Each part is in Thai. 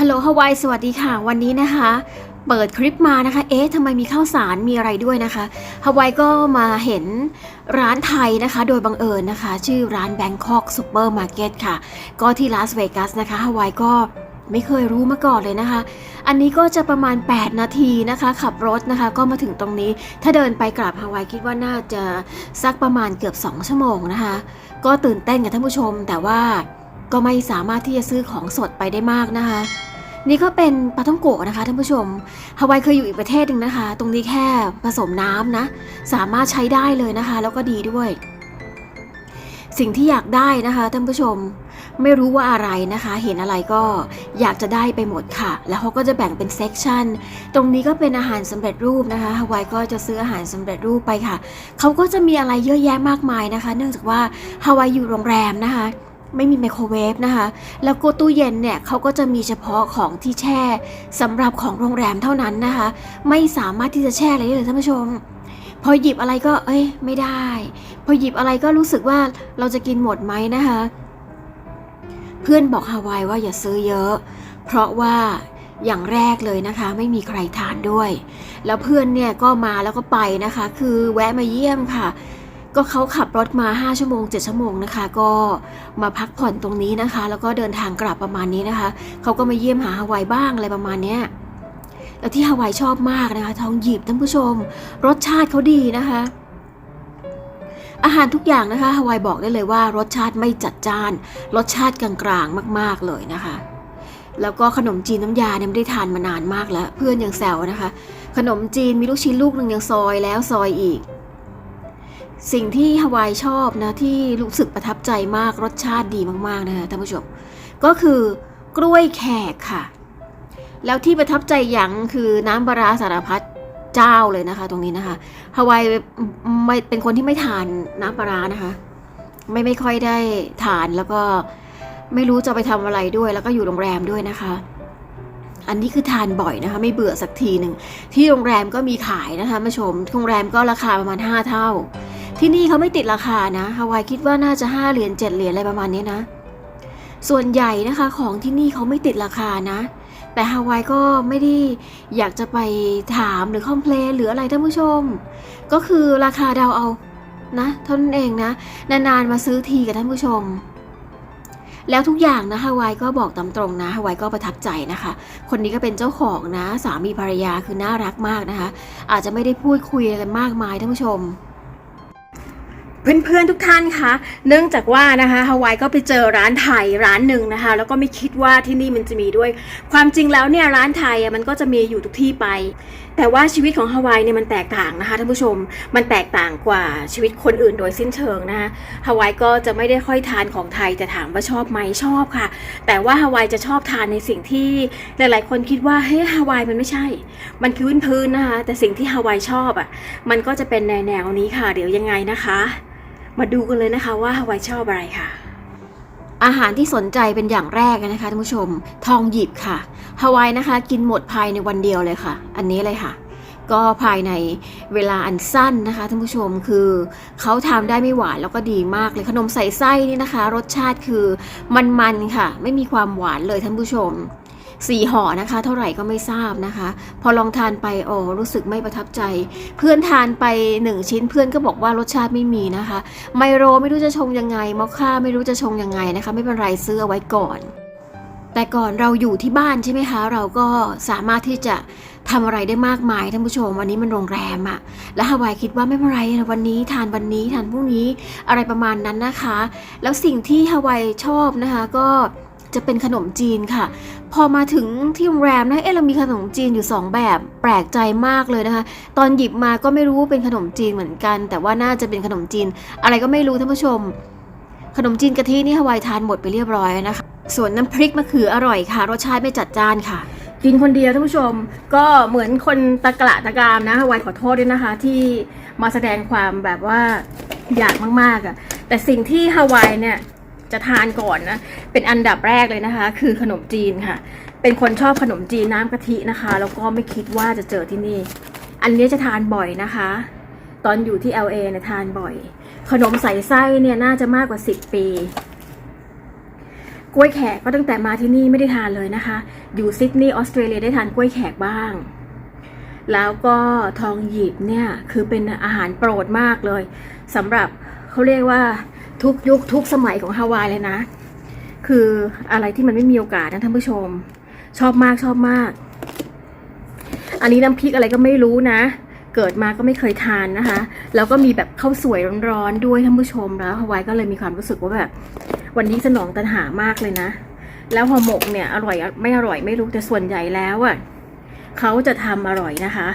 ฮัลโหลฮาวายสวัสดีค่ะ วันนี้นะคะ เปิดคลิปมานะคะ เอ๊ะทำไมมีข้าวสารมีอะไรด้วยนะคะฮาวายก็มาเห็นร้านไทยนะคะ โดยบังเอิญนะคะ ชื่อร้าน Bangkok Supermarket ค่ะ ก็ที่ลาสเวกัสนะคะฮาวายก็ไม่เคยรู้มาก่อนเลยนะคะ อันนี้ก็จะประมาณ 8 นาทีนะคะ ขับรถนะคะก็มาถึงตรงนี้ ถ้าเดินไปกลับฮาวายคิดว่าน่าจะสักประมาณเกือบ 2 ชั่วโมงนะคะ ก็ตื่นเต้นกับท่านผู้ชมแต่ว่า ก็ไม่สามารถที่จะซื้อของสดไปได้มากนะคะ นี่ก็เป็นปลาท่องโกะนะคะท่านผู้ชมฮาวายเคยอยู่อีกประเทศหนึ่งนะคะ ตรงนี้แค่ผสมน้ำนะ สามารถใช้ได้เลยนะคะ แล้วก็ดีด้วย สิ่งที่อยากได้นะคะท่านผู้ชมไม่รู้ว่าอะไรนะคะ เห็นอะไรก็อยากจะได้ไปหมดค่ะ แล้วเขาก็จะแบ่งเป็นเซกชันตรงนี้ก็เป็นอาหารสำเร็จรูปนะคะฮาวายก็จะซื้ออาหารสำเร็จรูปไปค่ะ เขาก็จะมีอะไรเยอะแยะมากมายนะคะ เนื่องจากว่าฮาวายอยู่โรงแรมนะคะ ไม่มีไมโครเวฟนะคะ แล้วก็ตู้เย็นเนี่ยเขาก็จะมีเฉพาะของที่แช่สำหรับของโรงแรมเท่านั้นนะคะ ไม่สามารถที่จะแช่อะไรได้เลยท่านผู้ชม พอหยิบอะไรก็เอ้ยไม่ได้ พอหยิบอะไรก็รู้สึกว่าเราจะกินหมดไหมนะคะ เพื่อนบอกฮาวายว่าอย่าซื้อเยอะ เพราะว่าอย่างแรกเลยนะคะ ไม่มีใครทานด้วย แล้วเพื่อนเนี่ยก็มาแล้วก็ไปนะคะ คือแวะมาเยี่ยมค่ะ ก็เขาขับรถมา 5 ชั่วโมง 7 ชั่วโมงนะคะ ก็มาพักผ่อนตรงนี้นะคะ แล้วก็เดินทางกลับประมาณนี้นะคะ เขาก็มาเยี่ยมหาฮาวายบ้างอะไรประมาณเนี้ยแล้วที่ฮาวายชอบมากนะคะ ทองหยิบท่านผู้ชม รสชาติเขาดีนะคะ อาหารทุกอย่างนะคะฮาวายบอกได้เลยว่ารสชาติไม่จัดจ้าน รสชาติกลางๆมาก ๆเลยนะคะ แล้วก็ขนมจีนน้ำยาเนี่ยไม่ได้ทานมานานมากแล้ว เพื่อนยังแซวนะคะ ขนมจีนมีลูกชิ้นลูกหนึ่งยังซอยแล้วซอยอีก สิ่งที่ฮาวายชอบนะที่รู้สึกประทับใจมากรสชาติดีมากๆนะคะท่านผู้ชมก็คือกล้วยแขกค่ะ แล้วที่ประทับใจอย่างคือน้ำปลาราสารพัดเจ้าเลยนะคะ ตรงนี้นะคะฮาวายไม่เป็นคนที่ไม่ทานน้ำปลารานะคะ ไม่ไม่ค่อยได้ทานแล้วก็ไม่รู้จะไปทำอะไรด้วย แล้วก็อยู่โรงแรมด้วยนะคะอันนี้คือทานบ่อยนะคะไม่เบื่อสักทีหนึ่งที่โรงแรมก็มีขายนะคะมาชมโรงแรมก็ราคาประมาณ 5 เท่า ที่นี่เขาไม่ติดราคานะฮาวายคิดว่าน่าจะ 5 เหรียญ7เหรียญอะไรประมาณนี้นะ ส่วนใหญ่นะคะของที่นี่เขาไม่ติดราคานะ แต่ฮาวายก็ไม่ได้อยากจะไปถามหรือคอมเพลนหรืออะไรท่านผู้ชม ก็คือราคาเดาเอานะเท่านั้นเองนะ นานๆมาซื้อทีกับท่านผู้ชม แล้วทุกอย่างนะฮาวายก็บอกตามตรงนะฮาวายก็ประทับใจนะคะ คนนี้ก็เป็นเจ้าของนะ สามีภรรยาคือน่ารักมากนะคะ อาจจะไม่ได้พูดคุยอะไรกันมากมายท่านผู้ชม เพื่อนๆทุกท่านคะ เนื่องจากว่านะคะฮาวายก็ไปเจอร้านไทยร้านหนึ่งนะคะ แล้วก็ไม่คิดว่าที่นี่มันจะมีด้วย ความจริงแล้วเนี่ยร้านไทยอะมันก็จะมีอยู่ทุกที่ไป แต่ว่าชีวิตของฮาวายเนี่ยมันแตกต่างนะคะท่านผู้ชม มันแตกต่างกว่าชีวิตคนอื่นโดยสิ้นเชิงนะคะฮาวายก็จะไม่ได้ค่อยทานของไทยแต่ถามว่าชอบไหมชอบค่ะ แต่ว่าฮาวายจะชอบทานในสิ่งที่หลายๆ คนคิดว่าเฮ้ยฮาวายมันไม่ใช่ มันคือพื้นๆนะคะ แต่สิ่งที่ฮาวายชอบอะ มันก็จะเป็นแนวๆนี้ค่ะ เดี๋ยวยังไงนะคะ มาดูกันเลยนะคะว่าฮาวายชอบอะไรค่ะ อาหารที่สนใจเป็นอย่างแรกนะคะท่านผู้ชม ทองหยิบค่ะฮาวายนะคะ กินหมดภายในวันเดียวเลยค่ะ อันนี้เลยค่ะ ก็ภายในเวลาอันสั้นนะคะท่านผู้ชมคือเขาทำได้ไม่หวานแล้วก็ดีมากเลยขนมใส่ไส้นี่นะคะ รสชาติคือมันๆค่ะ ไม่มีความหวานเลยท่านผู้ชม สี่ห่อนะคะ เท่าไหร่ก็ไม่ทราบนะคะ พอลองทานไปโอ้รู้สึกไม่ประทับใจ เพื่อนทานไปหนึ่งชิ้นเพื่อนก็บอกว่ารสชาติไม่มีนะคะ ไมโรไม่รู้จะชงยังไงมอคค่าไม่รู้จะชงยังไงนะคะ ไม่เป็นไรซื้อเอาไว้ก่อน แต่ก่อนเราอยู่ที่บ้านใช่ไหมคะ เราก็สามารถที่จะทำอะไรได้มากมายท่านผู้ชมวันนี้มันโรงแรมอะแล้วฮาวายคิดว่าไม่เป็นไรนะวันนี้ทานวันนี้ทานพรุ่งนี้อะไรประมาณนั้นนะคะ แล้วสิ่งที่ฮาวายชอบนะคะก็ จะเป็นขนมจีนค่ะ พอมาถึงที่โรงแรมนะเอ๊ะเรามีขนมจีนอยู่ 2 แบบแปลกใจมากเลยนะคะ ตอนหยิบมาก็ไม่รู้ว่าเป็นขนมจีนเหมือนกัน แต่ว่าน่าจะเป็นขนมจีน อะไรก็ไม่รู้ท่านผู้ชม ขนมจีนกะทินี่ฮาวายทานหมดไปเรียบร้อยนะคะ ส่วนน้ำพริกมะเขืออร่อยค่ะ รสชาติไม่จัดจ้านค่ะ กินคนเดียวท่านผู้ชม ก็เหมือนคนตะกละตะกรามนะฮาวายขอโทษด้วยนะคะ ที่มาแสดงความแบบว่าอยากมากๆอะ่ะแต่สิ่งที่ฮาวายเนี่ย จะทานก่อนนะ เป็นอันดับแรกเลยนะคะ คือขนมจีนค่ะ เป็นคนชอบขนมจีนน้ำกะทินะคะ แล้วก็ไม่คิดว่าจะเจอที่นี่ อันนี้จะทานบ่อยนะคะ ตอนอยู่ที่ LA เนี่ยทานบ่อย ขนมใส่ไส้เนี่ยน่าจะมากกว่า 10 ปีกกล้วยแขกก็ตั้งแต่มาที่นี่ไม่ได้ทานเลยนะคะ อยู่ซิดนีย์ออสเตรเลียได้ทานกล้วยแขกบ้าง แล้วก็ทองหยิบเนี่ยคือเป็นอาหารโปรดมากเลยสำหรับเขาเรียกว่า ทุกยุคทุกสมัยของฮาวายเลยนะ คืออะไรที่มันไม่มีโอกาสนะท่านผู้ชม ชอบมากชอบมาก อันนี้น้ำพริกอะไรก็ไม่รู้นะ เกิดมาก็ไม่เคยทานนะคะ แล้วก็มีแบบข้าวสวยร้อนๆด้วยท่านผู้ชมแล้วฮาวายก็เลยมีความรู้สึกว่าแบบวันนี้สนองตันหามากเลยนะ แล้วห่อหมกเนี่ยอร่อยไม่อร่อยไม่รู้แต่ส่วนใหญ่แล้วอะเขาจะทำอร่อยนะคะ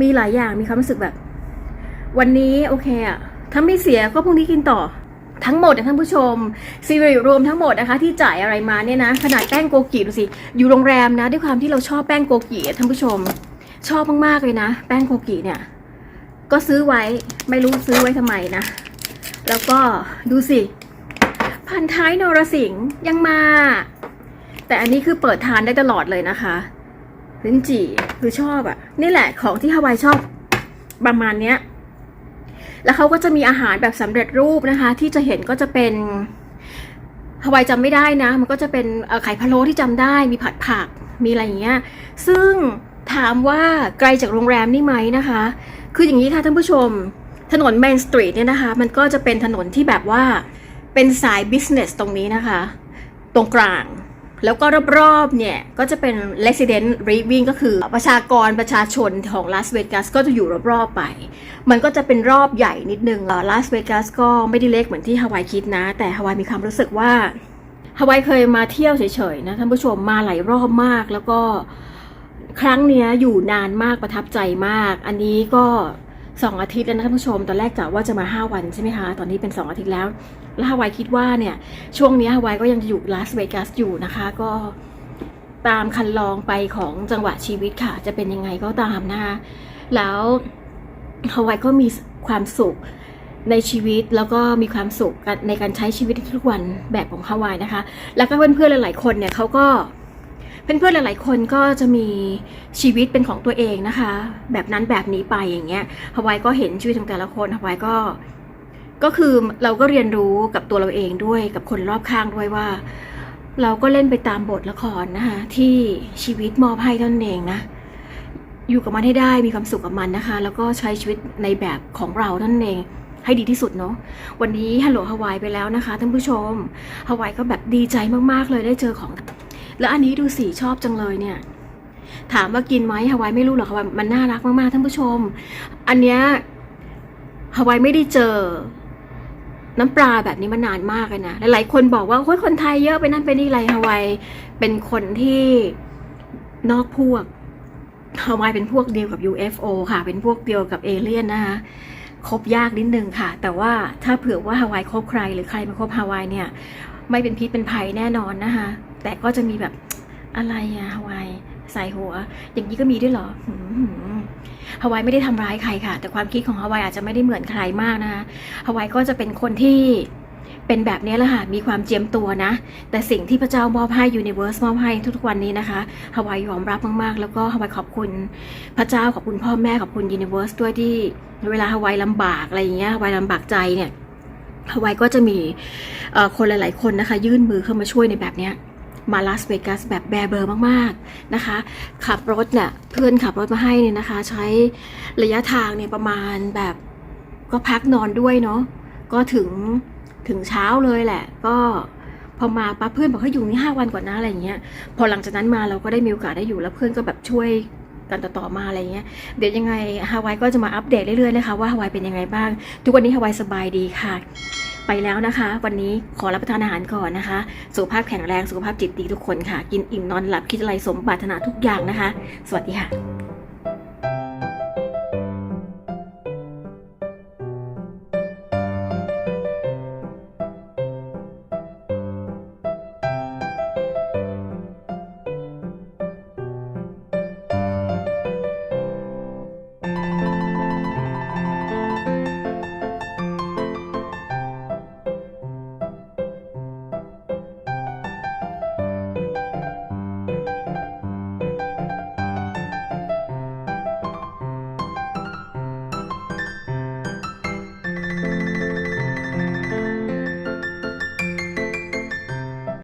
มีหลายอย่างมีความรู้สึกแบบ วันนี้โอเคอะ ถ้าไม่เสียก็พรุ่งนี้กินต่อทั้งหมดนะท่านผู้ชมซีรีส์รวมทั้งหมดนะคะ ที่จ่ายอะไรมาเนี่ยนะ ขนาดแป้งโกกิดูสิอยู่โรงแรมนะ ด้วยความที่เราชอบแป้งโกกิอะท่านผู้ชม ชอบมากๆเลยนะ แป้งโกกิเนี่ย ก็ซื้อไว้ไม่รู้ซื้อไว้ทำไมนะ แล้วก็ดูสิ พันท้ายนรสิงห์ยังมา แต่อันนี้คือเปิดทานได้ตลอดเลยนะคะลิ้นจี่คือชอบอะ่ะ นี่แหละของที่ฮาวายชอบประมาณเนี้ย แล้วเขาก็จะมีอาหารแบบสำเร็จรูปนะคะ ที่จะเห็นก็จะเป็นฮาวายจำไม่ได้นะ มันก็จะเป็นไข่พะโล้ที่จำได้มีผัดผักมีอะไรอย่างเงี้ยซึ่งถามว่าไกลจากโรงแรมนี่ไหมนะคะ คืออย่างนี้ค่ะท่านผู้ชม ถนน Main Street เนี่ยนะคะ มันก็จะเป็นถนนที่แบบว่าเป็นสาย business ตรงนี้นะคะ ตรงกลาง แล้วก็รอบๆเนี่ยก็จะเป็น resident living ก็คือประชากรประชาชนของลาสเวกัสก็จะอยู่รอบๆไป มันก็จะเป็นรอบใหญ่นิดนึงลาสเวกัสก็ไม่ได้เล็กเหมือนที่ฮาวายคิดนะ แต่ฮาวายมีความรู้สึกว่าฮาวายเคยมาเที่ยวเฉยๆนะท่านผู้ชมมาหลายรอบมากแล้วก็ครั้งเนี้ยอยู่นานมากประทับใจมาก อันนี้ก็ สองอาทิตย์แล้วนะท่านผู้ชม ตอนแรกกะว่าจะมาห้าวันใช่ไหมคะ ตอนนี้เป็นสองอาทิตย์แล้ว แล้วฮาวายคิดว่าเนี่ย ช่วงนี้ฮาวายก็ยังจะอยู่ลาสเวกัสอยู่นะคะ ก็ตามคันลองไปของจังหวะชีวิตค่ะ จะเป็นยังไงก็ตามนะคะ แล้วฮาวายก็มีความสุขในชีวิตแล้วก็มีความสุขในการใช้ชีวิตทุกวันแบบของฮาวายนะคะ แล้วก็เพื่อนๆหลายๆคนเนี่ยเขาก็ เพื่อนๆหลาย ๆ คนก็จะมีชีวิตเป็นของตัวเองนะคะ แบบนั้นแบบนี้ไปอย่างเงี้ยฮาวายก็เห็นชีวิตของแต่ละคนฮาวายก็ก็คือเราก็เรียนรู้กับตัวเราเองด้วยกับคนรอบข้างด้วยว่า เราก็เล่นไปตามบทละครนะคะที่ชีวิตมอบให้ท่านเองนะ อยู่กับมันให้ได้มีความสุขกับมันนะคะ แล้วก็ใช้ชีวิตในแบบของเราท่านเองให้ดีที่สุดเนาะวันนี้ฮัลโหลฮาวายไปแล้วนะคะท่านผู้ชมฮาวายก็แบบดีใจมากๆเลยได้เจอของ แล้วอันนี้ดูสีชอบจังเลยเนี่ย ถามว่ากินไหมฮาวายไม่รู้หรอกค่ะว่ามันน่ารักมากๆท่านผู้ชม อันเนี้ยฮาวายไม่ได้เจอ น้ำปลาแบบนี้มานานมากเลยนะหลายๆคนบอกว่าโอ้ยคนไทยเยอะไปนั่นไปนี่ไรฮาวายเป็นคนที่นอกพวกฮาวายเป็นพวกเดียวกับ UFO ค่ะ เป็นพวกเดียวกับเอเลี่ยนนะคะคบยากนิดนึงค่ะ แต่ว่าถ้าเผื่อว่าฮาวายคบใครหรือใครมาคบฮาวายเนี่ย ไม่เป็นพิษเป็นภัยแน่นอนนะคะ แต่ก็จะมีแบบอะไรอะฮาวายใส่หัว อย่างนี้ก็มีด้วยเหรอฮาวายไม่ได้ทำร้ายใครค่ะ แต่ความคิดของฮาวายอาจจะไม่ได้เหมือนใครมากนะคะฮาวายก็จะเป็นคนที่เป็นแบบนี้แหละค่ะมีความเจียมตัวนะ แต่สิ่งที่พระเจ้ามอบให้ยูนิเวอร์สมอบให้ทุกๆวันนี้นะคะฮาวายยอมรับมากๆ แล้วก็ฮาวายขอบคุณพระเจ้าขอบคุณพ่อแม่ขอบคุณยูนิเวอร์สด้วยที่เวลาฮาวายลำบากอะไรอย่างเงี้ยฮาวายลำบากใจเนี่ยฮาวายก็จะมีคนหลาย ๆ คนนะคะ ยื่นมือเข้ามาช่วยในแบบเนี้ย มาลาสเวกัสแบบแบเบอร์มากๆนะคะ ขับรถเนี่ยเพื่อนขับรถมาให้เนี่ยนะคะ ใช้ระยะทางเนี่ยประมาณแบบก็พักนอนด้วยเนาะก็ถึงถึงเช้าเลยแหละ ก็พอมาป้าเพื่อนบอกให้อยู่นี่ห้าวันก่อนนะอะไรอย่างเงี้ยพอหลังจากนั้นมาเราก็ได้มีโอกาสได้อยู่แล้วเพื่อนก็แบบช่วย กันต่อๆมาอะไรเงี้ยเดี๋ยวยังไงฮาวายก็จะมาอัปเดตเรื่อยๆนะคะว่าฮาวายเป็นยังไงบ้าง ทุกวันนี้ฮาวายสบายดีค่ะ ไปแล้วนะคะ วันนี้ขอรับประทานอาหารก่อนนะคะ สุขภาพแข็งแรงสุขภาพจิตดีทุกคนค่ะ กินอิ่มนอนหลับคิดอะไรสมปรารถนาทุกอย่างนะคะ สวัสดีค่ะ